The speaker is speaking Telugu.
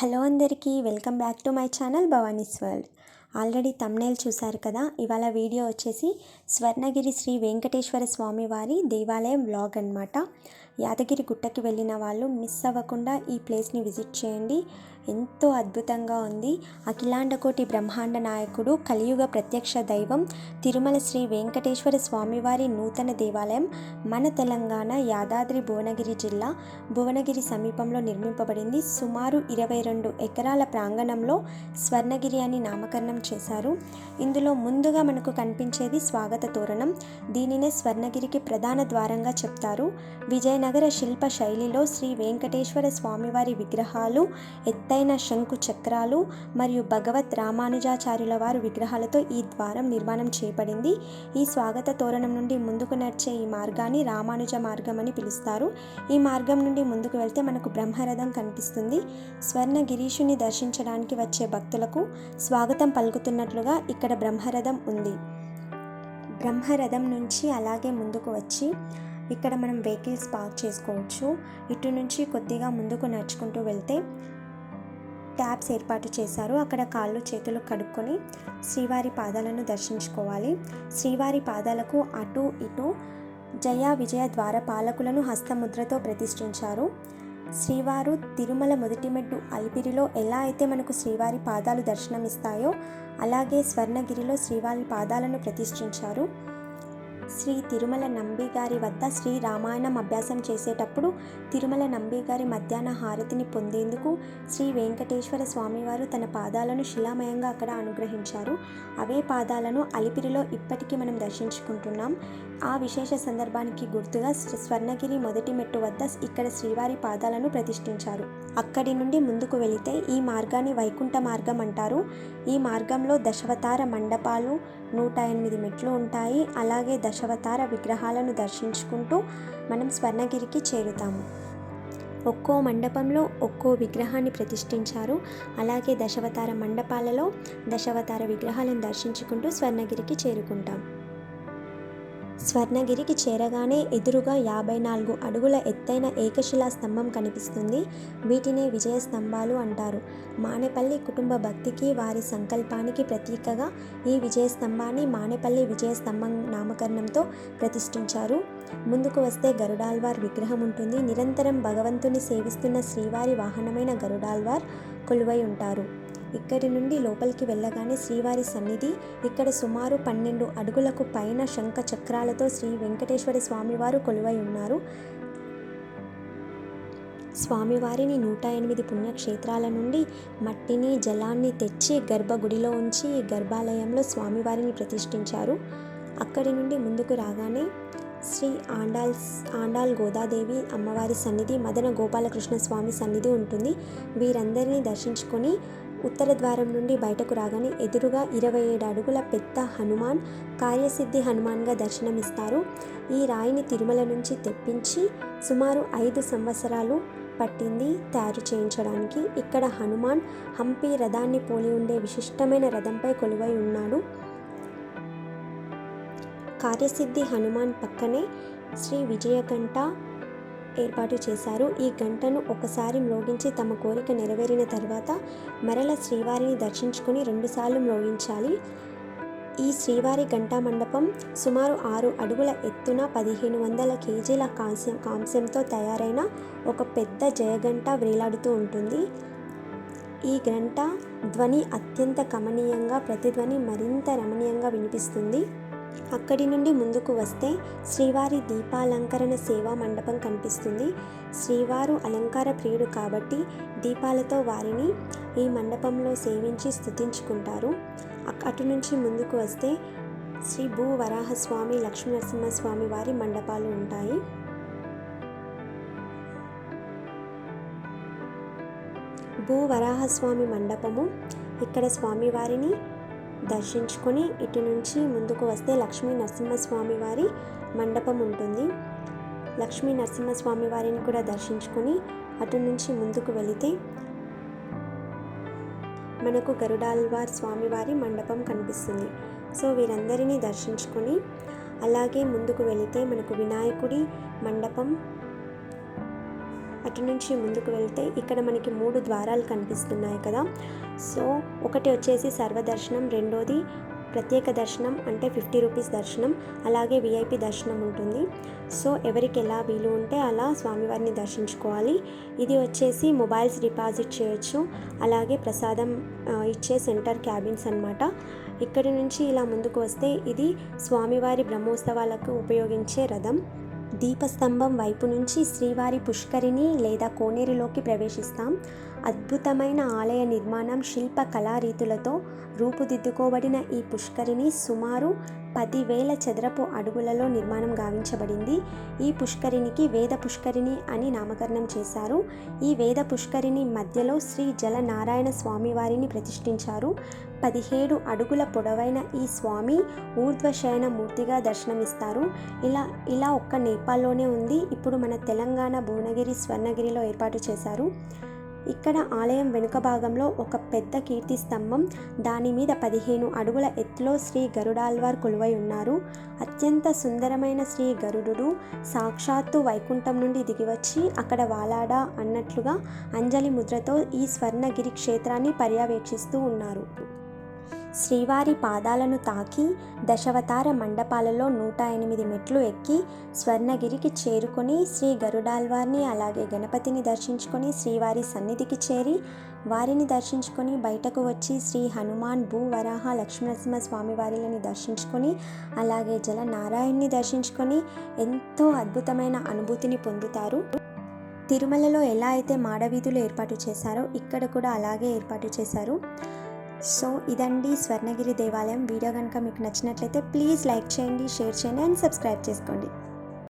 హలో అందరికీ welcome back to my channel Bhavani's world. Already thumbnail చూశారు కదా ఇవాళ వీడియో వచ్చేసి స్వర్ణగిరి శ్రీ వెంకటేశ్వర స్వామి వారి దేవాలయం వ్లాగ్ అనమాట యాదగిరి గుట్టకి వెళ్ళిన వాళ్ళు మిస్ అవ్వకుండా ఈ ప్లేస్ని విజిట్ చేయండి. ఎంతో అద్భుతంగా ఉంది. అఖిలాండకోటి బ్రహ్మాండ నాయకుడు కలియుగ ప్రత్యక్ష దైవం తిరుమల శ్రీ వెంకటేశ్వర స్వామివారి నూతన దేవాలయం మన తెలంగాణ యాదాద్రి భువనగిరి జిల్లా భువనగిరి సమీపంలో నిర్మింపబడింది. సుమారు ఇరవై రెండు ఎకరాల ప్రాంగణంలో స్వర్ణగిరి అని నామకరణం చేశారు. ఇందులో ముందుగా మనకు కనిపించేది స్వాగత తోరణం. దీనినే స్వర్ణగిరికి ప్రధాన ద్వారంగా చెప్తారు. విజయనగరం నగర శిల్ప శైలిలో శ్రీ వెంకటేశ్వర స్వామివారి విగ్రహాలు ఎత్తైన శంకు చక్రాలు మరియు భగవత్ రామానుజాచార్యుల వారు విగ్రహాలతో ఈ ద్వారం నిర్మాణం చేయబడింది ఈ స్వాగత తోరణం నుండి ముందుకు నడిచే ఈ మార్గాన్ని రామానుజ మార్గం అని పిలుస్తారు. ఈ మార్గం నుండి ముందుకు వెళ్తే మనకు బ్రహ్మరథం కనిపిస్తుంది. స్వర్ణ గిరీషుని దర్శించడానికి వచ్చే భక్తులకు స్వాగతం పలుకుతున్నట్లుగా ఇక్కడ బ్రహ్మరథం ఉంది. బ్రహ్మరథం నుంచి అలాగే ముందుకు వచ్చి ఇక్కడ మనం వెహికల్స్ పార్క్ చేసుకోవచ్చు. ఇటు నుంచి కొద్దిగా ముందుకు నడుచుకుంటూ వెళ్తే ట్యాబ్స్ ఏర్పాటు చేశారు. అక్కడ కాళ్ళు చేతులు కడుక్కొని శ్రీవారి పాదాలను దర్శించుకోవాలి. శ్రీవారి పాదాలకు అటు ఇటు జయ విజయ ద్వారపాలకులను హస్తముద్రతో ప్రతిష్ఠించారు. శ్రీవారు తిరుమల మొదటి మెట్టు అలిపిరిలో ఎలా అయితే మనకు శ్రీవారి పాదాలు దర్శనమిస్తాయో అలాగే స్వర్ణగిరిలో శ్రీవారి పాదాలను ప్రతిష్ఠించారు. శ్రీ తిరుమల నంబిగారి వద్ద శ్రీ రామాయణం అభ్యాసం చేసేటప్పుడు తిరుమల నంబిగారి మధ్యాహ్న హారతిని పొందేందుకు శ్రీ వెంకటేశ్వర స్వామివారు తన పాదాలను శిలామయంగా అక్కడ అనుగ్రహించారు. అవే పాదాలను అలిపిరిలో ఇప్పటికీ మనం దర్శించుకుంటున్నాం. ఆ విశేష సందర్భానికి గుర్తుగా స్వర్ణగిరి మొదటి మెట్టు వద్ద ఇక్కడ శ్రీవారి పాదాలను ప్రతిష్ఠించారు. అక్కడి నుండి ముందుకు వెళితే ఈ మార్గాన్ని వైకుంఠ మార్గం అంటారు. ఈ మార్గంలో దశవతార మండపాలు నూట ఎనిమిది మెట్లు ఉంటాయి. అలాగే దశవతార విగ్రహాలను దర్శించుకుంటూ మనం స్వర్ణగిరికి చేరుతాము. ఒక్కో మండపంలో ఒక్కో విగ్రహాన్ని ప్రతిష్ఠించారు. అలాగే దశవతార మండపాలలో దశవతార విగ్రహాలను దర్శించుకుంటూ స్వర్ణగిరికి చేరుకుంటాం. స్వర్ణగిరికి చేరగానే ఎదురుగా యాభై నాలుగు అడుగుల ఎత్తైన ఏకశిలా స్తంభం కనిపిస్తుంది. వీటినే విజయ స్తంభాలు అంటారు. మానేపల్లి కుటుంబ భక్తికి వారి సంకల్పానికి ప్రతీకగా ఈ విజయ స్తంభాన్ని మానేపల్లి విజయ స్తంభం నామకరణంతో ప్రతిష్ఠించారు. ముందుకు వస్తే గరుడాల్వార్ విగ్రహం ఉంటుంది. నిరంతరం భగవంతుని సేవిస్తున్న శ్రీవారి వాహనమైన గరుడాల్వార్ కొలువై ఉంటారు. ఇక్కడి నుండి లోపలికి వెళ్ళగానే శ్రీవారి సన్నిధి ఇక్కడ సుమారు పన్నెండు అడుగులకు పైన శంఖ చక్రాలతో శ్రీ వెంకటేశ్వర స్వామివారు కొలువై ఉన్నారు. స్వామివారిని నూట ఎనిమిది పుణ్యక్షేత్రాల నుండి మట్టిని జలాన్ని తెచ్చి గర్భగుడిలో ఉంచి గర్భాలయంలో స్వామివారిని ప్రతిష్ఠించారు. అక్కడి నుండి ముందుకు రాగానే శ్రీ ఆండాల్ ఆండాల్ గోదాదేవి అమ్మవారి సన్నిధి మదన గోపాలకృష్ణ స్వామి సన్నిధి ఉంటుంది. వీరందరినీ దర్శించుకొని ఉత్తర ద్వారం నుండి బయటకు రాగానే ఎదురుగా ఇరవై ఏడు అడుగుల పెద్ద హనుమాన్ కార్యసిద్ధి హనుమాన్గా దర్శనమిస్తారు. ఈ రాయిని తిరుమల నుంచి తెప్పించి సుమారు ఐదు సంవత్సరాలు పట్టింది తయారు చేయించడానికి. ఇక్కడ హనుమాన్ హంపి రథాన్ని పోలి ఉండే విశిష్టమైన రథంపై కొలువై ఉన్నాడు. కార్యసిద్ధి హనుమాన్ పక్కనే శ్రీ విజయకంఠ ఏర్పాటు చేశారు. ఈ గంటను ఒకసారి మ్రోగించి తమ కోరిక నెరవేరిన తర్వాత మరల శ్రీవారిని దర్శించుకుని రెండుసార్లు మ్రోగించాలి. ఈ శ్రీవారి గంటా మండపం సుమారు ఆరు అడుగుల ఎత్తున పదిహేను వందల కేజీల కాంస్యం కాంస్యంతో తయారైన ఒక పెద్ద జయగంట వేలాడుతూ ఉంటుంది. ఈ గంట ధ్వని అత్యంత కమనీయంగా ప్రతిధ్వని మరింత రమణీయంగా వినిపిస్తుంది. అక్కడి నుండి ముందుకు వస్తే శ్రీవారి దీపాలంకరణ సేవా మండపం కనిపిస్తుంది. శ్రీవారు అలంకార ప్రియుడు కాబట్టి దీపాలతో వారిని ఈ మండపంలో సేవించి స్థుతించుకుంటారు. అటు నుంచి ముందుకు వస్తే శ్రీ భూ వరాహస్వామి లక్ష్మీ నరసింహస్వామి వారి మండపాలు ఉంటాయి. భూ వరాహస్వామి మండపము ఇక్కడ స్వామివారిని దర్శించుకొని ఇటు నుంచి ముందుకు వస్తే లక్ష్మీ నరసింహస్వామి వారి మండపం ఉంటుంది. లక్ష్మీ నరసింహస్వామి వారిని కూడా దర్శించుకొని అటు నుంచి ముందుకు వెళితే మనకు గరుడాల్వార్ స్వామివారి మండపం కనిపిస్తుంది. సో వీరందరినీ దర్శించుకొని అలాగే ముందుకు వెళితే మనకు వినాయకుడి మండపం అటు నుంచి ముందుకు వెళ్తే ఇక్కడ మనకి మూడు ద్వారాలు కనిపిస్తున్నాయి కదా. సో ఒకటి వచ్చేసి సర్వదర్శనం రెండోది ప్రత్యేక దర్శనం అంటే ఫిఫ్టీ రూపీస్ దర్శనం అలాగే విఐపి దర్శనం ఉంటుంది. సో ఎవరికి ఎలా వీలు ఉంటే అలా స్వామివారిని దర్శించుకోవాలి. ఇది వచ్చేసి మొబైల్స్ డిపాజిట్ చేయొచ్చు అలాగే ప్రసాదం ఇచ్చే సెంటర్ క్యాబిన్స్ అనమాట ఇక్కడి నుంచి ఇలా ముందుకు వస్తే ఇది స్వామివారి బ్రహ్మోత్సవాలకు ఉపయోగించే రథం. దీపస్తంభం వైపు నుంచి శ్రీవారి పుష్కరిణి లేదా కోనేరులోకి ప్రవేశిస్తాం. అద్భుతమైన ఆలయ నిర్మాణం శిల్ప కళారీతులతో రూపుదిద్దుకోబడిన ఈ పుష్కరిణి సుమారు పదివేల చదరపు అడుగులలో నిర్మాణం గావించబడింది. ఈ పుష్కరిణికి వేద పుష్కరిణి అని నామకరణం చేశారు. ఈ వేద పుష్కరిణి మధ్యలో శ్రీ జల నారాయణ స్వామి ప్రతిష్ఠించారు. పదిహేడు అడుగుల పొడవైన ఈ స్వామి ఊర్ధ్వశయన మూర్తిగా దర్శనమిస్తారు. ఇలా ఇలా ఒక్క నేపాల్లోనే ఉంది. ఇప్పుడు మన తెలంగాణ భువనగిరి స్వర్ణగిరిలో ఏర్పాటు చేశారు. ఇక్కడ ఆలయం వెనుక భాగంలో ఒక పెద్ద కీర్తి స్తంభం దాని మీద పదిహేను అడుగుల ఎత్తులో శ్రీ గరుడాల్వార్ కొలువై ఉన్నారు. అత్యంత సుందరమైన శ్రీ గరుడు సాక్షాత్తు వైకుంఠం నుండి దిగివచ్చి అక్కడ వాలాడా అన్నట్లుగా అంజలి ముద్రతో ఈ స్వర్ణగిరి క్షేత్రాన్ని పర్యవేక్షిస్తూ ఉన్నారు. శ్రీవారి పాదాలను తాకి దశవతార మండపాలలో నూట ఎనిమిది మెట్లు ఎక్కి స్వర్ణగిరికి చేరుకొని శ్రీ గరుడాల్వార్ని అలాగే గణపతిని దర్శించుకొని శ్రీవారి సన్నిధికి చేరి వారిని దర్శించుకొని బయటకు వచ్చి శ్రీ హనుమాన్ భూ వరాహ లక్ష్మీనరసింహ స్వామి వారిని దర్శించుకొని అలాగే జల నారాయణ్ణి దర్శించుకొని ఎంతో అద్భుతమైన అనుభూతిని పొందుతారు. తిరుమలలో ఎలా అయితే మాడవీధులు ఏర్పాటు చేశారో ఇక్కడ కూడా అలాగే ఏర్పాటు చేశారు. సో ఇదండి స్వర్ణగిరి దేవాలయం. వీడియో కనుక మీకు నచ్చినట్లయితే ప్లీజ్ లైక్ చేయండి షేర్ చేయండి అండ్ సబ్స్క్రైబ్ చేసుకోండి.